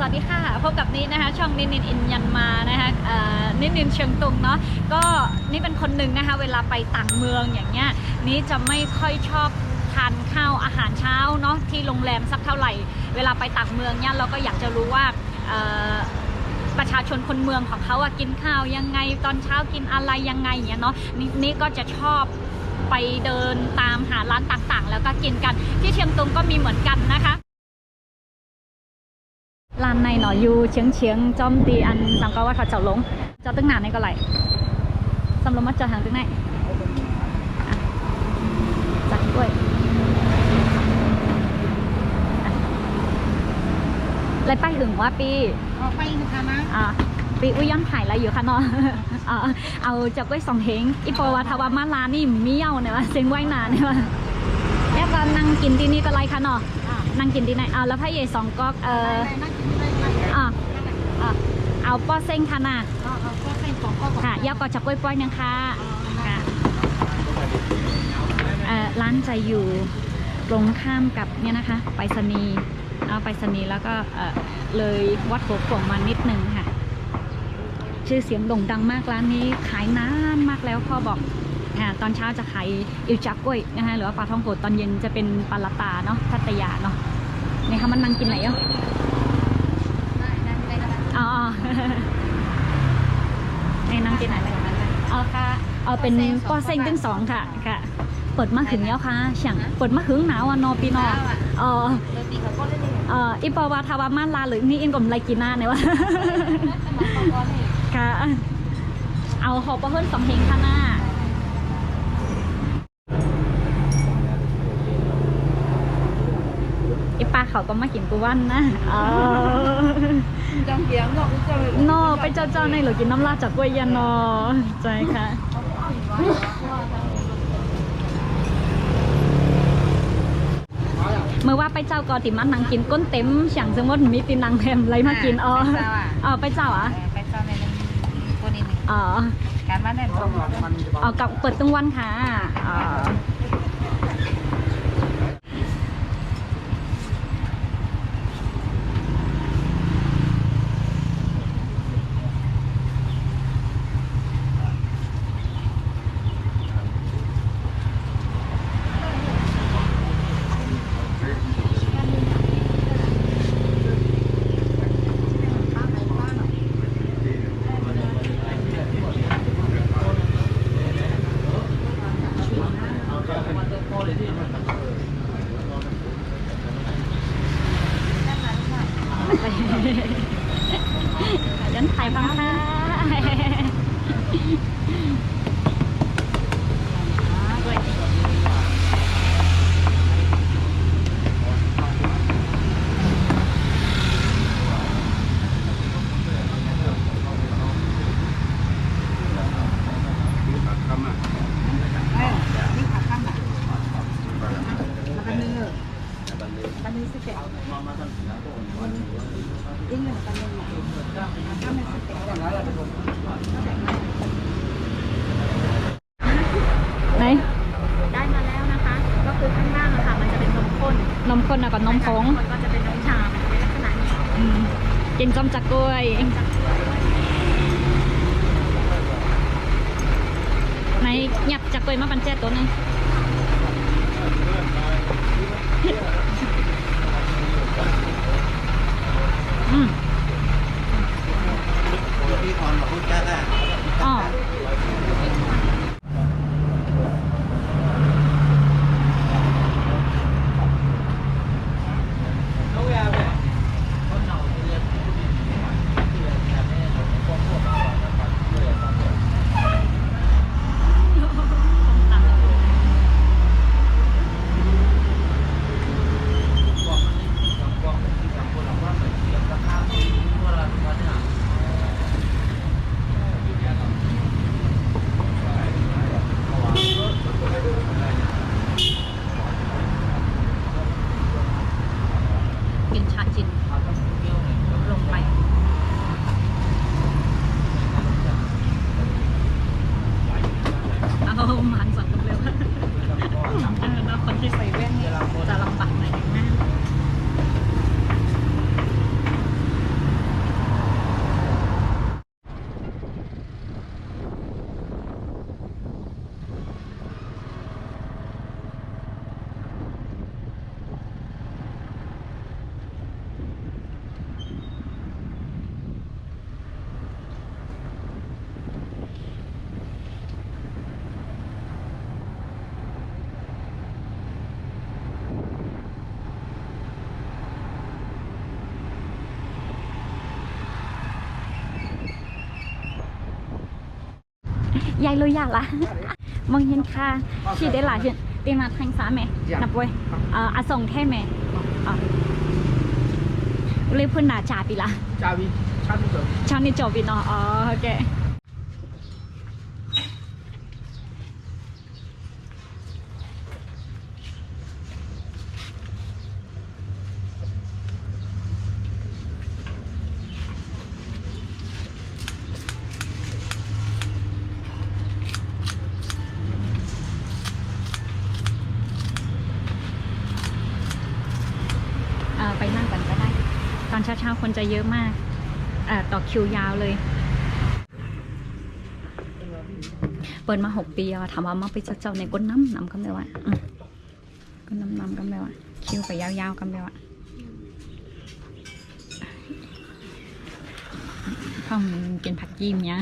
สวัสดีค่ะ พบกับนี้นะคะช่องนินนินอินยันมานะคะนินนินเชียงตุงเนาะก็นี่เป็นคนหนึ่งนะคะ เวลาไปต่างเมืองอย่างเงี้ยนี่จะไม่ค่อยชอบทานข้าวอาหารเช้าเนาะที่โรงแรมสักเท่าไหร่ เวลาไปต่างเมืองเนี่ยเราก็อยากจะรู้ว่าประชาชนคนเมืองของเขาอะกินข้าวยังไงตอนเช้ากินอะไรยังไงอย่างเงี้ยเนาะนนี่ก็จะชอบไปเดินตามหาร้านต่างๆ แล้วก็กินกันที่เชียงตุงก็มีเหมือนกันนะคะ ร้านในเนาะอยู่เชียงเชียงจอมตีอันสังกาว่าเขาเจ้าหลงเจ้าตึ้งหนาในก็ไหลสำหรับมาเจอทางตึ้งไหนอะจักด้วยอะเลยไปถึงว่าปีออกไปนะคะนะอ่าปีอุ้ยย้อนถ่ายอะไรอยู่คะเนาะอ่าเอาจากกล้วยสองเฮงอีปอวาทาวามาลานี่เมี่ยวเนี่ยวะเซ็งไว้นานเนี่ยวะแล้วก็นั่งกินที่นี่ก็ไรคะเนาะ นั่งกินที่ไหนเอาแล้วพระเยสองก๊อกเออไปนั่งกินได้ไหมอะอะเอาป้อเส้งค่ะนะอ๋ออ๋อก็เส้นสองก็ค่ะยาวกอจักกล้วยป้อยนึงค่ะค่ะเอ่อร้านจะอยู่ตรงข้ามกับเนี่ยนะคะไปรษณีย์เอาไปรษณีย์แล้วก็เอ่อเลยวัดหัวขวงมานิดนึงค่ะ ชื่อเสียงโด่งดังมากร้านนี้ขายนานมากแล้วพ่อบอกอ่าตอนเช้าจะขายอิวจักกล้วยนะคะหรือว่าปลาท่องโกตอนเย็นจะเป็นปลาละตาเนาะพัตยาเนาะ นี่ค่ะมันนั่งกินไหนอะได้ได้ได้ได้อ๋อในนั่งกินไหนเลยเอาค่ะ เอาเป็นปอเซ็งตั้งสองค่ะ ค่ะ เปิดมาถึงแล้วค่ะเฉียงเปิดมาถึงหนาวอะนอปีนอเออโรตีเขาก็ได้เลยเอออีปอวาทาวามาลาหรือนี่อินกลมไรกิน่าเนี่ยวะสมัครก็ได้ค่ะ เอาหอปลาเพิ่นสองเฮงค่ะหน้า อีปลา เขาก็มากินกูวันนะเออจังเกียงก็จะนอไปเจ้าเจ้าในหรือกินน้ำลาดจากกล้วยยันนอใจค่ะเมื่อว่าไปเจ้าก็ติมันนังกินก้นเต็มเฉียงสมมติมีตีนังแถมอะไรมากินอ๋ออ๋อไปเจ้าอะไปเจ้าในนึงตัวนี้อ๋อการบ้านแน่นอ๋อกับเปิดตั้งวันค่ะอ๋อยันถ่ายฟังค่ะไหน ได้มาแล้วนะคะ ก็คือข้างล่างอะค่ะ มันจะเป็นนมข้น นมข้นอะ กันมผงก็จะเป็นน้ำชาในลักษณะนี้อืมกินจอมจักกล้วย ไหนหยับจักกล้วยมาปันแจตัวหนึง ยายลุยยาละมองเห็นค่ะชีได้หลายชีตีมาทางซ้ายไหมนับไว้อะส่งแท่ไหมเรียกพูนหนาจ่าปีละจ่าวีชาติจบชาติจบปีเนาอ๋อโอเค ไปนั่งกันก็ได้ ตอนเช้าๆคนจะเยอะมากต่อคิวยาวเลย เปิดมาหกปีอะถามว่ามาไปเจ้าในก้นน้ำน้ำกันเลยว่ะก้นน้ำน้ำกันเลยว่ะคิวไปยาวๆกันเลยว่ะพ่อมันกินผักยิ้มเนี้ย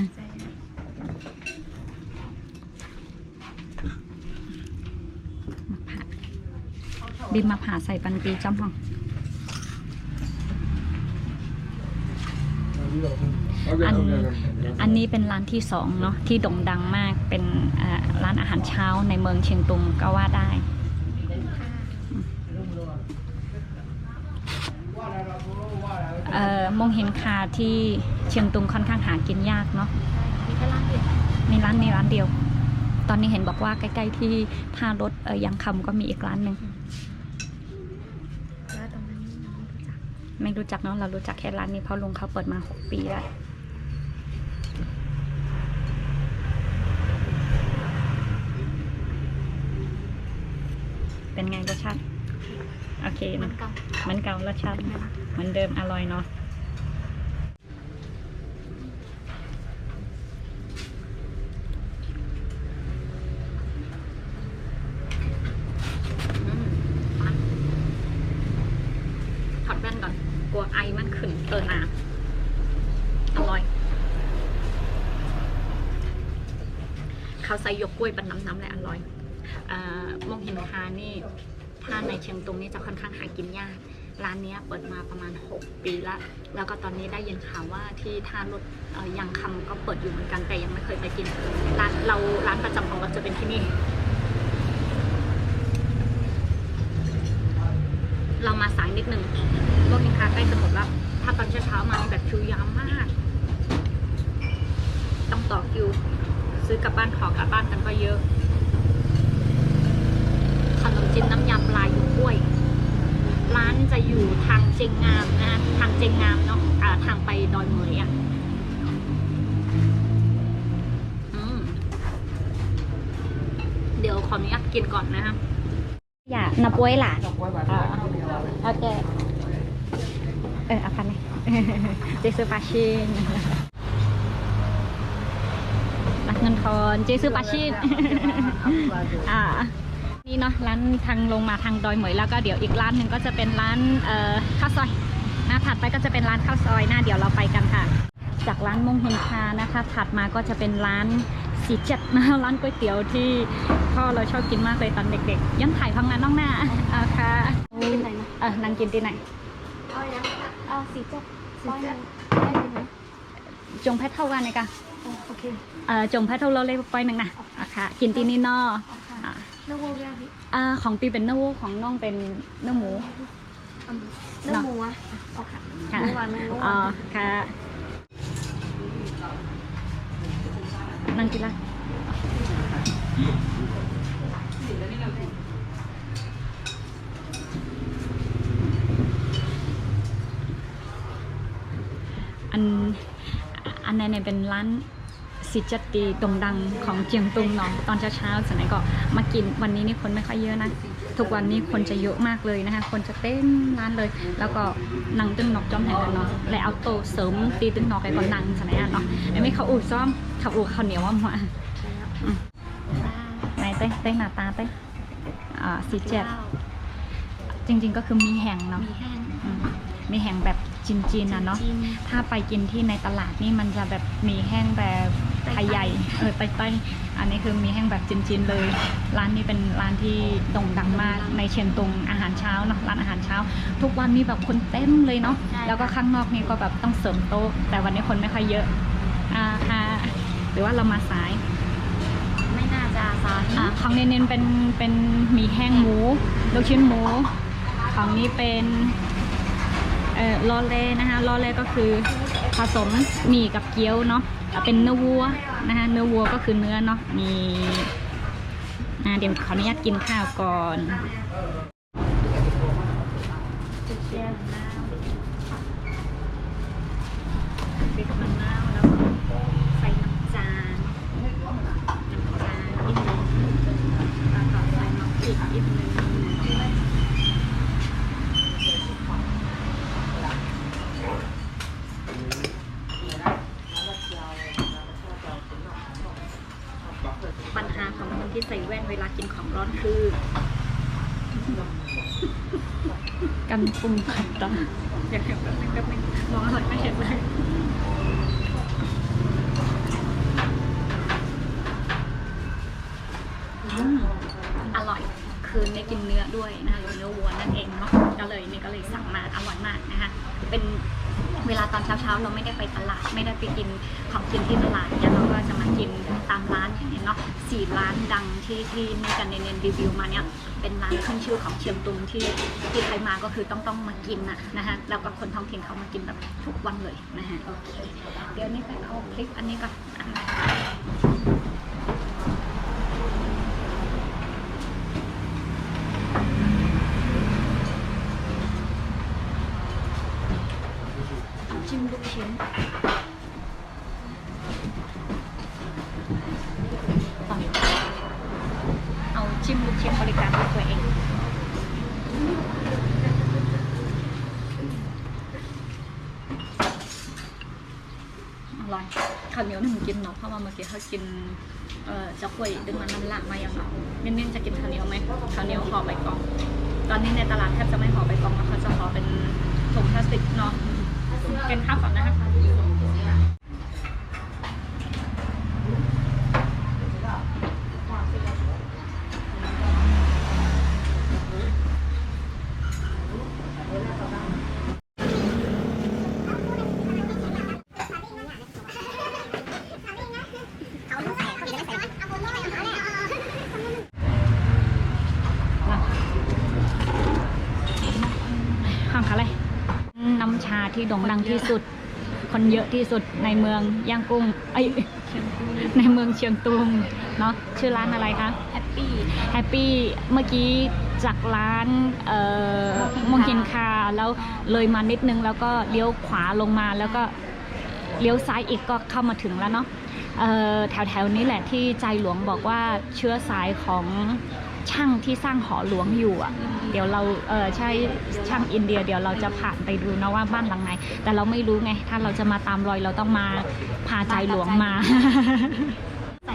บินมาผ่าใส่ปันปีจอมห้อง อันอันนี้เป็นร้านที่สองเนาะที่โด่งดังมากเป็นร้านอาหารเช้าในเมืองเชียงตุงก็ว่าได้เอ่อมงเห็นคาที่เชียงตุงค่อนข้างหากินยากเนาะมีแค่ร้านเดียวมีร้านนี้ร้านเดียว ตอนนี้เห็นบอกว่าใกล้ ๆ ที่ท่ารถเอ่อยังคำก็มีอีกร้านหนึ่ง แล้วตรงนั้น ไม่รู้จักไม่รู้จักเนาะเรารู้จักแค่ร้านนี้เพราะลุงเขาเปิดมาหกปีแล้วเป็นไงรสชาติ โอเคมันะนเก่าเหมันเก่ารสชาติเหมือนเดิมอร่อยเนาะอืมมันถอดแว่นก่อน กลัวไอมันขึ้นเกินน้ำอร่อย เขาใส่หยกกล้วยเป็นน้ำๆเลยอร่อยเอ่อมองเห็นคานี่ ถ้าในเชียงตุงนี่จะค่อนข้างหา กินยากร้านนี้เปิดมาประมาณ 6 ปีละ แล้วก็ตอนนี้ได้ยินข่าวว่าที่ท่ารถยังคำก็เปิดอยู่เหมือนกันแต่ยังไม่เคยไปกิน ร้านเราร้านประจำของเราจะเป็นที่นี่ เรามาสายนิดนึงพวกกินคาใกล้จะหมดแล้ว ถ้าตอนเช้าๆมาแบบคิวยาวมาก ต้องต่อคิว ซื้อกลับบ้านขอกลับบ้านกันก็เยอะ ขนมจีนน้ำยำปลาอยู่กล้วย ร้านจะอยู่ทางเจงงามนะทางเจงงามเนาะอ่าทางไปดอยเหมยอะอืมเดี๋ยวขออนุญาตกินก่อนนะคะอย่านับไว้ล่ะอ่าโอเคเออเอาพันไหมเจซื้อปลาชินรักเงินทอนเจซื้อปลาชินอ่า นี่เนาะร้านทางลงมาทางดอยเหมยแล้วก็เดี๋ยวอีกร้านหนึ่งก็จะเป็นร้านเอ่อข้าวซอยหน้าถัดไปก็จะเป็นร้านข้าวซอยหน้าเดี๋ยวเราไปกันค่ะ จากร้านมงเฮงคานะคะ ถัดมาก็จะเป็นร้านสีเจ็ดนะร้านก๋วยเตี๋ยวที่พ่อเราชอบกินมากเลยตอนเด็กๆย้อนถ่ายพังงานน้องหน้าอ่าค่ะกินไหนนะเออนางกินที่ไหนเอาเลยนะเอาสีเจ็ดสีเจ็ดได้ไหมจงแพทเท่ากันเลยค่ะโอเคเอ่อจงแพทเท่าเราเลยไปหนึ่งนะอะค่ะกินที่นี่เนอ เอาค่ะอะเนื้อวัวย่างพี่อ่าของปีเป็นเนื้อวัวของน้องเป็นเนื้อหมูเนื้อหมูอะเอาค่ะค่ะเนื้อวานเนื้ออ๋อวานค่ะนั่งกินละอันอันนั้นเนี่ยเป็นร้าน ซิจัดตีโด่งดังของเจียงตุงเนาะตอนเช้าๆสมัยก็มากินวันนี้นี่คนไม่ค่อยเยอะนะ ทุกวันนี้คนจะเยอะมากเลยนะคะ คนจะเต็มร้านเลย แล้วก็นั่งตึ้งนอกจอมแห่งกันเนาะและเอาโต๊ะเสริมตีตึ้งนอกไอ้ก็นั่งสมัยอะเนาะไอ้ไม่เขาอูดซ้อมเขาอูดข้าวเหนียวว่ามาไหนเต้เต้หน้าตาเต้อ่าซีเจ็ดจริงๆก็คือมีแห่งเนาะมีแห้งอืมมีแห่งแบบจีนๆนะเนาะจีนถ้าไปกินที่ในตลาดนี่มันจะแบบมีแห้งแบบ ไทยใหญ่เออไต้ไต้อันนี้คือมีแห้งแบบจีนๆเลย ร้านนี้เป็นร้านที่โด่งดังมากในเชียงตุงอาหารเช้าเนาะร้านอาหารเช้า ทุกวันนี้แบบคนเต็มเลยเนาะแล้วก็ข้างนอกนี่ก็แบบต้องเสริมโต๊ะ แต่วันนี้คนไม่ค่อยเยอะอ่าค่ะหรือว่าเรามาสายจาซานอ่าของเน้นๆเป็นเป็นหมี่แห้งหมูลูกชิ้นหมู ของนี้เป็นเอ่อลอเล่นะคะลอเล่ก็คือผสมหมี่กับเกี๊ยวเนาะอะ เป็นเนื้อวัวนะคะเนื้อวัวก็คือเนื้อเนาะมีเดี๋ยวขออนุญาตกินข้าวก่อนปิดมะนาวแล้วก็ใส่น้ำจานน้ำจานนิดนึงแล้วก็ใส่น้ำพริกนิดนึง ปัญหาของคนที่ใส่แว่นเวลากินของร้อนคือ กัน ปุ่มขัดตาเดี๋ยวเดี๋ยวแป๊บนึงแป๊บนึงมองอะไรไม่เห็นเลยอืมอร่อย คือไม่กินเนื้อด้วยนะคะเนื้อวัวนั่นเองเนาะก็เลยนี่ก็เลยสั่งมาอร่อยมากนะคะเป็นเวลา ตอนเช้าๆ เราไม่ได้ไปตลาด ไม่ได้ไปกินของกินที่ตลาดเนี่ยเราก็จะมากินตามร้านอย่างนี้เนาะสี่ร้านดังที่ที่ในกันเน้นๆรีวิวมาเนี่ยเป็นร้านขึ้นชื่อของเชียงตุงที่ที่ใครมาก็คือต้องต้องมากินนะนะคะแล้วก็คนท้องถิ่นเขามากินแบบทุกวันเลยนะฮะโอเคเดี๋ยวนี้ไปเอาคลิปอันนี้ก่อนอะเอาจิ้มลูกชิ้น เอาจิ้มลูกชิ้นบริการด้วยตัวเองอร่อยข้าวเหนียวนี่มันกินเนาะเพราะว่าเมื่อกี้เขากินเอ่อจะกล้วยดึงมันน้ำหลักมาอย่างเนาะเน้นๆจะกินข้าวเหนียวไหมข้าวเหนียวห่อใบกอง ตอนนี้ในตลาดแทบจะไม่ห่อใบกองแล้วเขาจะห่อเป็นถุงพลาสติกเนาะกินข้าวก่อนนะคะ ห้างคะอะไรน้ำชา ที่โด่งดังที่สุด คนเยอะที่สุดในเมืองย่างกุ้งเอ้ยในเมืองเชียงตุงเนาะชื่อร้านอะไรคะแฮปปี้แฮปปี้เมื่อกี้จากร้านเอ่อมงกินคาแล้วเลยมานิดนึงแล้วก็เลี้ยวขวาลงมาแล้วก็เลี้ยวซ้ายอีกก็เข้ามาถึงแล้วเนาะเอ่อ แถวแถวๆนี้แหละที่ใจหลวงบอกว่าเชื้อสายของช่างที่สร้างหอหลวงอยู่อะ เดี๋ยวเราเออใช่ช่างอินเดีย เดี๋ยวเราจะผ่านไปดูนะว่าบ้านหลังไหน แต่เราไม่รู้ไง ถ้าเราจะมาตามรอยเราต้องมาพาใจหลวงมา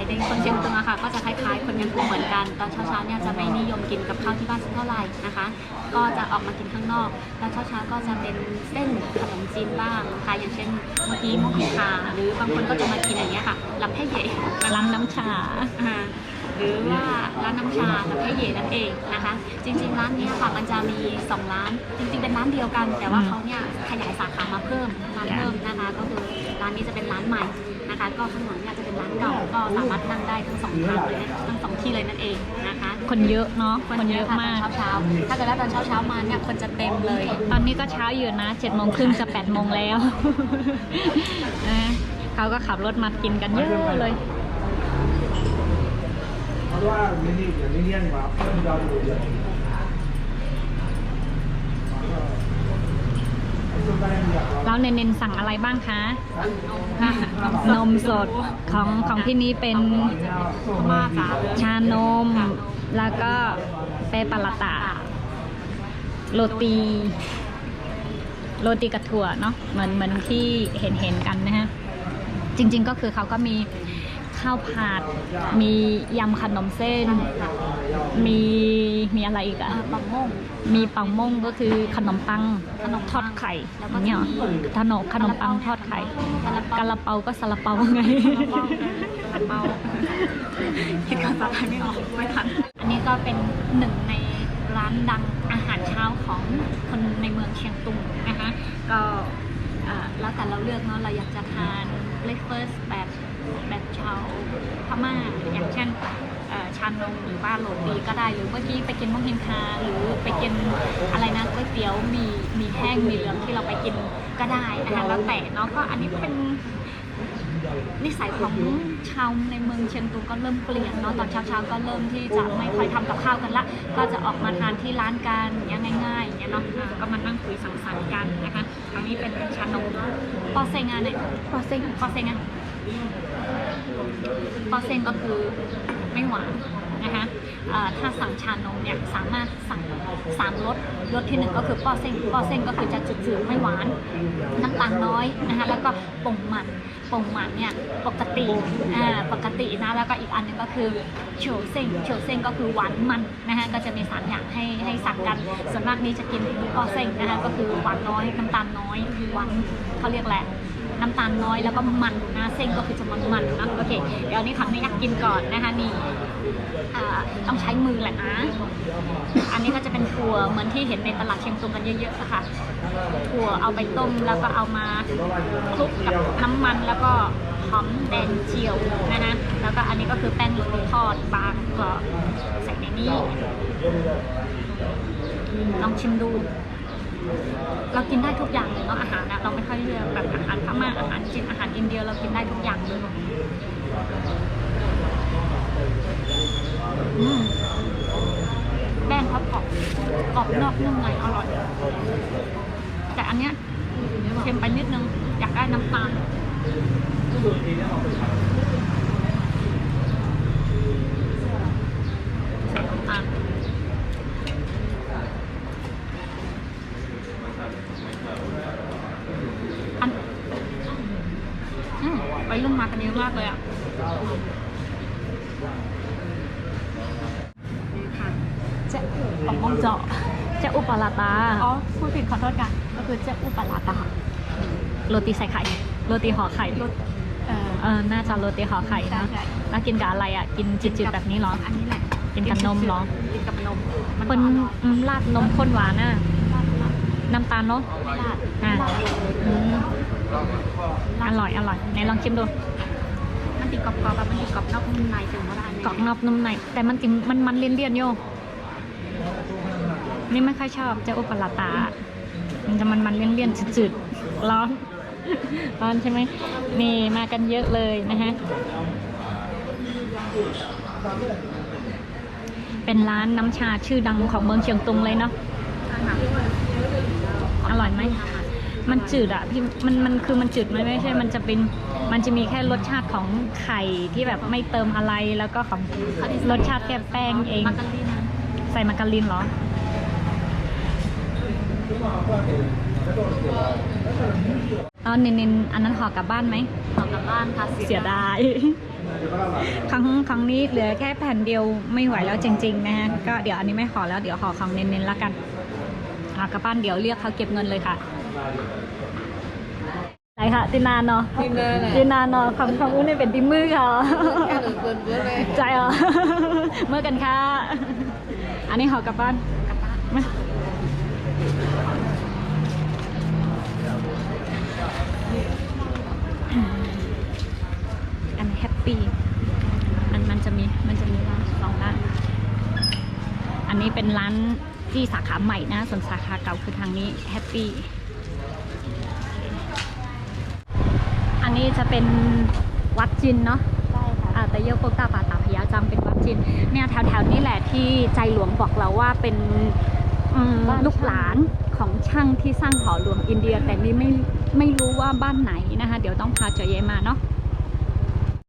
ใส่ในคนเชียงตุงอะค่ะ ก็จะคล้ายๆ คนยังกุ้งเหมือนกัน ตอนเช้าๆเนี่ยจะไม่นิยมกินกับข้าวที่บ้านสักเท่าไหร่นะคะ ก็จะออกมากินข้างนอก แล้วเช้าๆก็จะเป็นเส้นขนมจีนบ้างค่ะอย่างเช่นเมื่อกี้มุกหิคาหรือบางคนก็จะมากินอย่างเงี้ยค่ะลำไผ่เย่นะคะร้านน้ำชาอ่าหรือว่าร้านน้ำชาลำไผ่เย่นั่นเองนะคะ จริงๆร้านเนี้ยค่ะมันจะมีสองร้าน จริงๆเป็นร้านเดียวกัน แต่ว่าอืมเขาเนี่ยขยายสาขามาเพิ่มมาเพิ่มนะคะก็คือร้านนี้จะเป็นร้านใหม่ นะคะก็ข้างหลังเนี่ยจะเป็นร้านเก่าก็สามารถนั่งได้ทั้งสองทางเลยนะทั้งสองที่เลยนั่นเองนะคะ คนเยอะเนาะคนเยอะค่มากตอนเช้าๆถ้าเกิดว่าตอนเช้าๆมาเนี่ยคนจะเต็มเลย ตอนนี้ก็เช้าอยู่นะเจ็ดโมงครึ่งจะแปดโมงแล้วนะเขาก็ขับรถมากินกันเยอะเลยเพราะว่ามินิอย่างนี้เลี่ยงกว่าเพิ่มเราอยู่เดียว แล้วเน้นๆสั่งอะไรบ้างคะ นมสดของของที่นี้เป็นมากค่ะชานม แล้วก็เปปาลาตาโรตี โรตีกับถั่วเนาะเหมือนเหมือนที่เห็นเห็นกันนะฮะ จริง ๆ ก็คือเขาก็มี ข้าวผัด มียำขนมเส้น มีมีอะไรอีกอะเอ่อปังม่งมีปังม่งก็คือขนมปังขนมปังทอดไข่แล้วอก็ย่างเงี้ยเหรอจะมีขนมขนมปังทอดไข่ซาลาเปากะละเปาก็ซาลาเปาไงซาลาเปาคิดภาษาไทยไม่ออกไม่ทันอันนี้ก็เป็นหนึ่งในร้านดังอาหารเช้าของคนในเมืองเชียงตุงนะคะก็เอ่อแล้วแต่เราเลือกเนาะเราอยากจะทาน breakfast แบบ แบบชาวพม่าอย่างเช่นชานมหรือว่าโรตีก็ได้หรือเมื่อกี้ไปกินมงฮิมคาหรือไปกินอะไรนะก๋วยเตี๋ยวมีมีแห้งมีเหลืองที่เราไปกินก็ได้นะคะแล้วแต่เนาะก็อันนี้เป็นนิสัยของชาวในเมืองเชียงตุงก็เริ่มเปลี่ยนเนาะตอนเช้าๆก็เริ่มที่จะไม่ค่อยทำกับข้าวกันละ ก็จะออกมาทานที่ร้านกันอย่างเงี้ยง่ายๆอย่างเงี้ยเนาะก็มานั่งคุยสังสรรค์กันนะคะครั้งนี้เป็นชานมปอเซงานเนี่ยปอเซงปอเซงาน ปอเซงก็คือไม่หวานนะคะถ้าสั่งชานมเนี่ยสามารถสั่งสามรสรสที่หนึ่งก็คือปอเซงปอเซงก็คือจะจืดๆไม่หวานน้ำตาลน้อยนะคะแล้วก็ป่งมันป่งมันเนี่ยปกติอ่าปกตินะแล้วก็อีกอันหนึงก็คือโฉเซงโฉเซงก็คือหวานมันนะคะก็จะมีสามอย่างให้ให้สั่งกันส่วนมากนี้จะกินปอเซงนะคะก็คือหวานน้อยน้ำตาลน้อยหวานเขาเรียกแหละ น้ำตาลน้อยแล้วก็มันนะเส้นก็คือจะมันมันๆนะโอเคเดี๋ยวนี้ทำให้อยากกินก่อนนะคะนี่ต้องใช้มือแหละนะ อันนี้ก็จะเป็นถั่วเหมือนที่เห็นในตลาดเชียงตุงกันเยอะๆอะค่ะถั่วเอาไปต้มแล้วก็เอามาคลุกกับน้ำมันแล้วก็หอมแดงเจียวนะนะแล้วก็อันนี้ก็คือแป้งโรตีทอดบางกรอใส่ในนี้ลองชิมดู เรากินได้ทุกอย่างเลยเนาะอาหารนะเราไม่ค่อยเลือกแบบอาหารพม่าอาหารจีนอาหารอินเดียเรากินได้ทุกอย่างเลยแป้งเขากรอบกรอบนอกนุ่มในอร่อย แต่อันเนี้ยเค็มไปนิดนึง อยากได้น้ำตาลใส่น้ำตาล อันอืมไปรุ่น มากันเยอะมากเลยอะนี่ค่ะเจ๊อุปมองเจาะเจ๊อุปลาตา อ๋อพูดผิดขอโทษกันก็คือเจ๊อุปลาตา โรตีใส่ไข่ โรตีห่อไข่เออเออน่าจะโรตีห่อไข่ใช่นะใช่แล้วกินกับอะไรอะ กินจืดๆแบบนี้เหรอ อันนี้แหละ กินกับนมเหรอ กินกับนมมันคนอร่อยอืมราดนมข้นหวานน่ะราดราดน้ำตาลเนาะไม่ราดอะราดอืมอร่อย อร่อยไหนลองชิมดูมัน ติดกรอบๆแบบมันติดกรอบนอกนุ่มในถึงว่าได้กรอบนอกนุ่มในแต่มันจริงมันมันเลี่ยนเลี่ยนๆโยนี่ไม่ค่อยชอบเจ้าอุปลาตา มันจะมันมันเลี่ยนเลี่ยนๆจืดๆร้อน ร้อนใช่ไหมนี่มากันเยอะเลยนะฮะเป็นร้านน้ำชาชื่อดังของเมืองเชียงตุงเลยเนาะอร่อยไหมมันจืดอะพี่มันมันคือมันจืดไหมไม่ใช่ มันจะเป็น มันจะมีแค่รสชาติของไข่ที่แบบไม่เติมอะไรแล้วก็ของรสชาติแค่แป้งเอง มาการีนใส่มาการินเหรอ เอาเน้นๆอันนั้นห่อกลับบ้านไหมออกกลับบ้านค่ะเสียดาย ครั้งครั้งนี้เหลือแค่แผ่นเดียวไม่ไหวแล้วจริงๆนะฮะ ก็เดี๋ยวอันนี้ไม่ขอแล้วเดี๋ยวขอของเน้นๆแล้วกันเอากลับบ้านเดี๋ยวเรียกเขาเก็บเงินเลยค่ะ ไหนค่ะตินานเนาะตินานอะตินานเนาะคำคำอุ้นนี่เป็นติมือค่ะแค่หนึ่งคนเยอะเลยใจเหรอเมื่อกันค่ะ อันนี้ขอกลับบ้านกลับบ้านมาอันแฮปปี้มันมันจะมีมันจะมีร้านสองร้านอันนี้เป็นร้านที่สาขาใหม่นะส่วนสาขาเก่าคือทางนี้แฮปปี้ อั นนี้จะเป็นวัดจินเนาะใช่ค่ะอ่าแต่เยอะโปกตาป่าตาพยาจังเป็นวัดจีนเนี่ยแถวแถวๆนี้แหละที่ใจหลวงบอกเราว่าเป็นอืมบ้านลูกหลานของช่างที่สร้างหอหลวงอินเดีย แต่นี่ไม่ไม่รู้ว่าบ้านไหนนะคะ เดี๋ยวต้องพาเจเยมาเนาะ